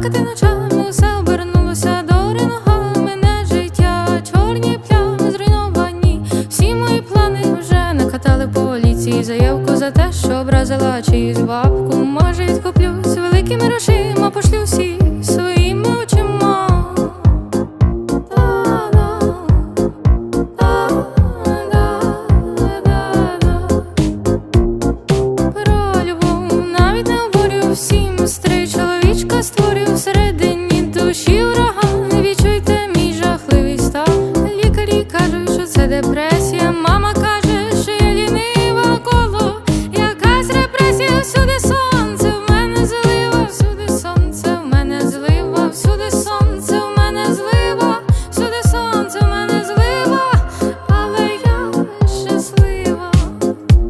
плакати ночами, все обернулося до нога мене життя, чорні плями зруйновані. Всі мої плани вже накатали поліції. Заявку за те, що образила чиюсь бабку. Може, відкуплюсь великими грошима пошлю всі Всередині душі ураган Відчуйте мій жахливий стан Лікарі кажуть, що це депресія. Мама каже, що я лінива коло, якась репресія всюди.